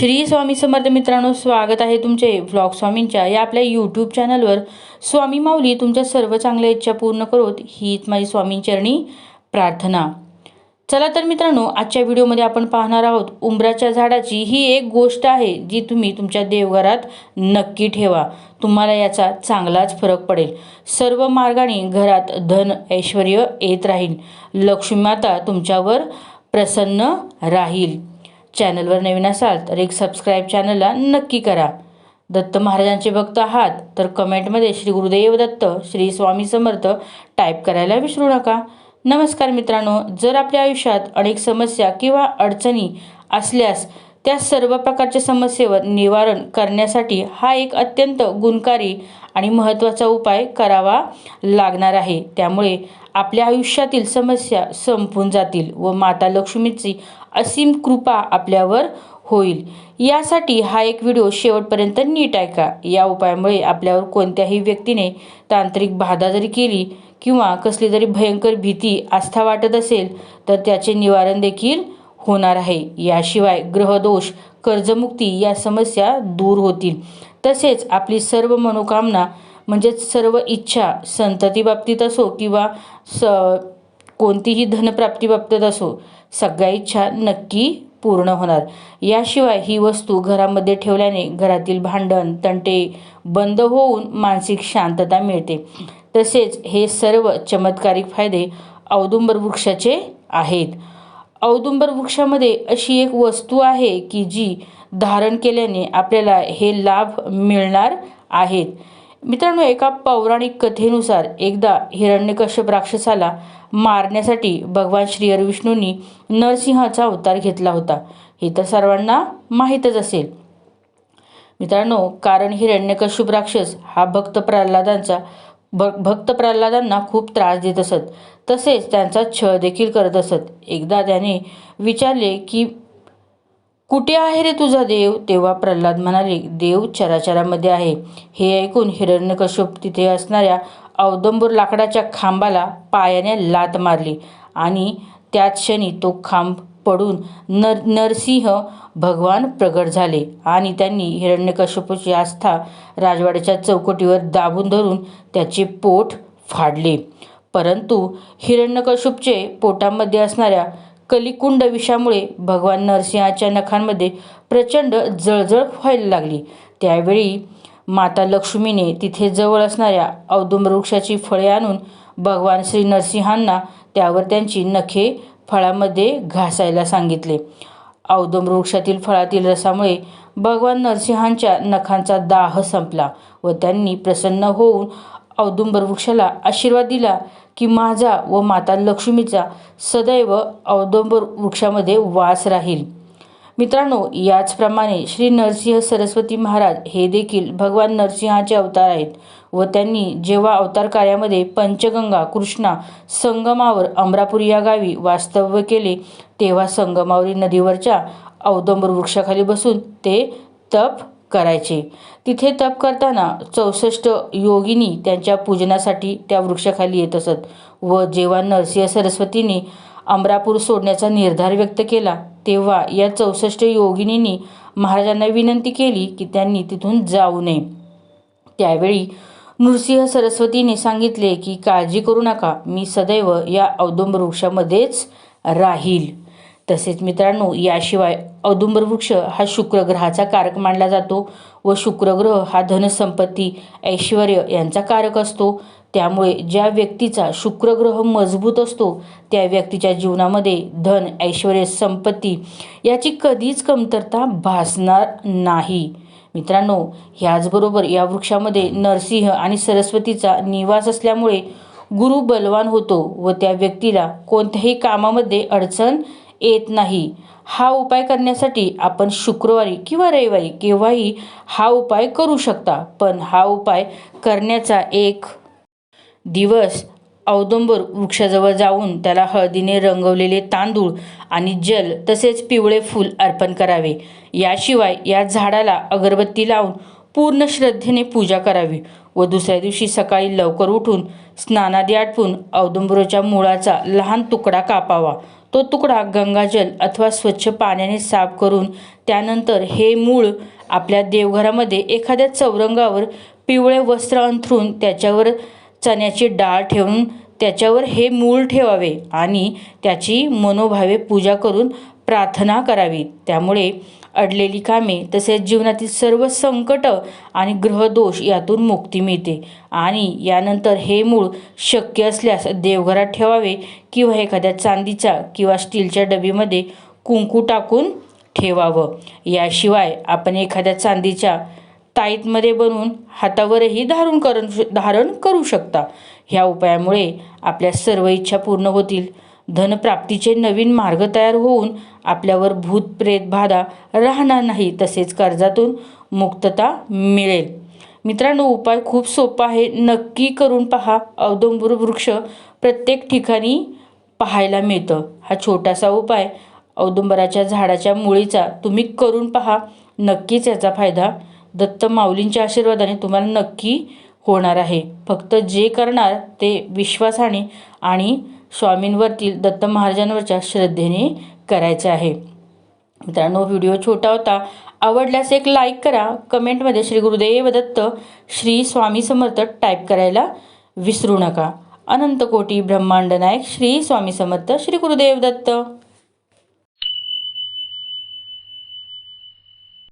श्री स्वामी समर्थ मित्रांनो स्वागत आहे तुमचे व्लॉग स्वामींच्या या आपल्या यूट्यूब चॅनलवर स्वामी माऊली तुमच्या सर्व चांगल्या इच्छा पूर्ण करोत हीच माझी स्वामींचरणी प्रार्थना. चला तर मित्रांनो आजच्या व्हिडिओमध्ये आपण पाहणार आहोत उंबराच्या झाडाची ही एक गोष्ट आहे जी तुम्ही तुमच्या देवघरात नक्की ठेवा. तुम्हाला याचा चांगलाच फरक पडेल. सर्व मार्गाने घरात धन ऐश्वर येत राहील. लक्ष्मी माता तुमच्यावर प्रसन्न राहील. चॅनलवर नवीन असाल तर एक सबस्क्राईब चॅनलला नक्की करा. दत्त महाराजांचे भक्त आहात तर कमेंटमध्ये श्री गुरुदेव दत्त श्री स्वामी समर्थ टाईप करायला विसरू नका. नमस्कार मित्रांनो जर आपल्या आयुष्यात अनेक समस्या किंवा अडचणी असल्यास त्या सर्व प्रकारच्या समस्येवर निवारण करण्यासाठी हा एक अत्यंत गुणकारी आणि महत्त्वाचा उपाय करावा लागणार आहे. त्यामुळे आपल्या आयुष्यातील समस्या संपून जातील व माता लक्ष्मीची असीम कृपा आपल्यावर होईल. यासाठी हा एक व्हिडिओ शेवटपर्यंत नीट ऐका. या उपायामुळे आपल्यावर कोणत्याही व्यक्तीने तांत्रिक बाधा जरी केली किंवा कसली जरी भयंकर भीती आस्था वाटत असेल तर त्याचे निवारण देखील होणार आहे. याशिवाय ग्रहदोष कर्जमुक्ती या समस्या दूर होतील. तसेच आपली सर्व मनोकामना म्हणजेच सर्व इच्छा संतती बाबतीत असो किंवा स कोणतीही धनप्राप्तीबाबतीत असो सगळ्या इच्छा नक्की पूर्ण होणार. याशिवाय ही वस्तू घरामध्ये ठेवल्याने घरातील भांडण तंटे बंद होऊन मानसिक शांतता मिळते. तसेच हे सर्व चमत्कारिक फायदे औदुंबर वृक्षाचे आहेत. औदुंबर वृक्षामध्ये अशी एक वस्तू आहे की जी धारण केल्याने आपल्याला हे लाभ मिळणार आहेत. मित्रांनो एका पौराणिक कथेनुसार एकदा हिरण्यकश्यप राक्षसाला मारण्यासाठी भगवान श्री हरविष्णूंनी नरसिंहाचा अवतार घेतला होता. हे तर सर्वांना माहीतच असेल. मित्रांनो कारण हिरण्यकश्यप राक्षस हा भक्त प्रल्हादांचा भ भक्त प्रल्हादांना खूप त्रास देत असत. तसेच त्यांचा छळ देखील करत असत. एकदा त्याने विचारले की कुठे आहे रे तुझा देव? तेव्हा प्रल्हाद म्हणाले देव चराचरामध्ये आहे. हे ऐकून हिरण्यकश्यप तिथे असणाऱ्या अवदंबूर लाकडाच्या खांबाला पायाने लात मारली आणि त्याच क्षणी तो खांब पडून नर नरसिंह भगवान प्रगट झाले आणि त्यांनी हिरण्यकश्यपूची आस्था राजवाड्याच्या चौकटीवर दाबून धरून त्याचे पोट फाडले. परंतु हिरण्यकश्यपचे पोटामध्ये असणाऱ्या कलिकुंड विषामुळे भगवान नरसिंहाच्या नखांमध्ये प्रचंड जळजळ व्हायला लागली. त्यावेळी माता लक्ष्मीने तिथे जवळ असणाऱ्या औदुंब वृक्षाची फळे आणून भगवान श्री नरसिंहांना त्यावर त्यांची नखे फळामध्ये घासायला सांगितले. औदुंब वृक्षातील फळातील रसामुळे भगवान नरसिंहांच्या नखांचा दाह संपला व त्यांनी प्रसन्न होऊन औदुंबर वृक्षाला आशीर्वाद दिला. की माझा व माता लक्ष्मीचा सदैव औदंबर वृक्षामध्ये वास राहील. मित्रांनो याचप्रमाणे श्री नरसिंह सरस्वती महाराज हे देखील भगवान नरसिंहाचे अवतार आहेत व त्यांनी जेव्हा अवतार कार्यामध्ये पंचगंगा कृष्णा संगमावर अमरापूर या गावी वास्तव्य केले तेव्हा संगमावरी नदीवरच्या औदंबर वृक्षाखाली बसून ते तप करायचे. तिथे तप करताना चौसष्ट योगिनी त्यांच्या पूजनासाठी त्या वृक्षाखाली येत असत व जेव्हा नरसिंह सरस्वतीने अमरापूर सोडण्याचा निर्धार व्यक्त केला तेव्हा या चौसष्ट योगिनींनी महाराजांना विनंती केली की त्यांनी तिथून जाऊ नये. त्यावेळी नृसिंह सरस्वतीने सांगितले की काळजी करू नका मी सदैव या औदुंब वृक्षामध्येच राहील. तसेच मित्रांनो याशिवाय औदुंबर वृक्ष हा शुक्रग्रहाचा कारक मानला जातो व शुक्रग्रह हा धनसंपत्ती ऐश्वर यांचा कारक असतो. त्यामुळे ज्या व्यक्तीचा शुक्रग्रह मजबूत असतो त्या व्यक्तीच्या जीवनामध्ये धन ऐश्वर संपत्ती याची कधीच कमतरता भासणार नाही. मित्रांनो ह्याचबरोबर या वृक्षामध्ये नरसिंह आणि सरस्वतीचा निवास असल्यामुळे गुरु बलवान होतो व त्या व्यक्तीला कोणत्याही कामामध्ये अडचण येत नाही. हा उपाय करण्यासाठी आपण शुक्रवारी किंवा रविवारी केव्हाही हा उपाय करू शकता. पण हा उपाय करण्याचा एक दिवस औदुंबर वृक्षाजवळ जाऊन त्याला हळदीने रंगवलेले तांदूळ आणि जल तसेच पिवळे फूल अर्पण करावे. याशिवाय या झाडाला अगरबत्ती लावून पूर्ण श्रद्धेने पूजा करावी व दुसऱ्या दिवशी सकाळी लवकर उठून स्नानादी आटपून औदुंबरोच्या मुळाचा लहान तुकडा कापावा. तो तुकडा गंगाजल अथवा स्वच्छ पाण्याने साफ करून त्यानंतर हे मूळ आपल्या देवघरामध्ये एखाद्या चौरंगावर पिवळे वस्त्र अंथरून त्याच्यावर चण्याची डाळ ठेवून त्याच्यावर हे मूळ ठेवावे आणि त्याची मनोभावे पूजा करून प्रार्थना करावी. त्यामुळे अडलेली कामे तसेच जीवनातील सर्व संकट आणि ग्रहदोष यातून मुक्ती मिळते. आणि यानंतर हे मूळ शक्य असल्यास देवघरात ठेवावे किंवा एखाद्या चांदीच्या किंवा स्टीलच्या डबीमध्ये कुंकू टाकून ठेवावं. याशिवाय आपण एखाद्या चांदीच्या ताईतमध्ये बनवून हातावरही धारण करू धारण करू शकता. ह्या उपायामुळे आपल्या सर्व इच्छा पूर्ण होतील. धनप्राप्तीचे नवीन मार्ग तयार होऊन आपल्यावर भूत प्रेत बाधा राहणार नाही तसेच कर्जातून मुक्तता मिळेल. मित्रांनो उपाय खूप सोपा आहे. नक्की करून पहा. औदुंबर वृक्ष प्रत्येक ठिकाणी पाहायला मिळतं. हा छोटासा उपाय औदुंबराच्या झाडाच्या मुळीचा तुम्ही करून पहा. नक्कीच याचा फायदा दत्त माऊलींच्या आशीर्वादाने तुम्हाला नक्की होणार आहे. फक्त जे करणार ते विश्वासाने आणि स्वामींवरतील दत्त महाराजांवरच्या श्रद्धेने करायचे आहे. मित्रांनो व्हिडिओ छोटा होता. आवडल्यास एक लाईक करा. कमेंटमध्ये श्री गुरुदेव दत्त श्री स्वामी समर्थ टाईप करायला विसरू नका. अनंत कोटी ब्रह्मांड नायक श्री स्वामी समर्थ श्री गुरुदेव दत्त.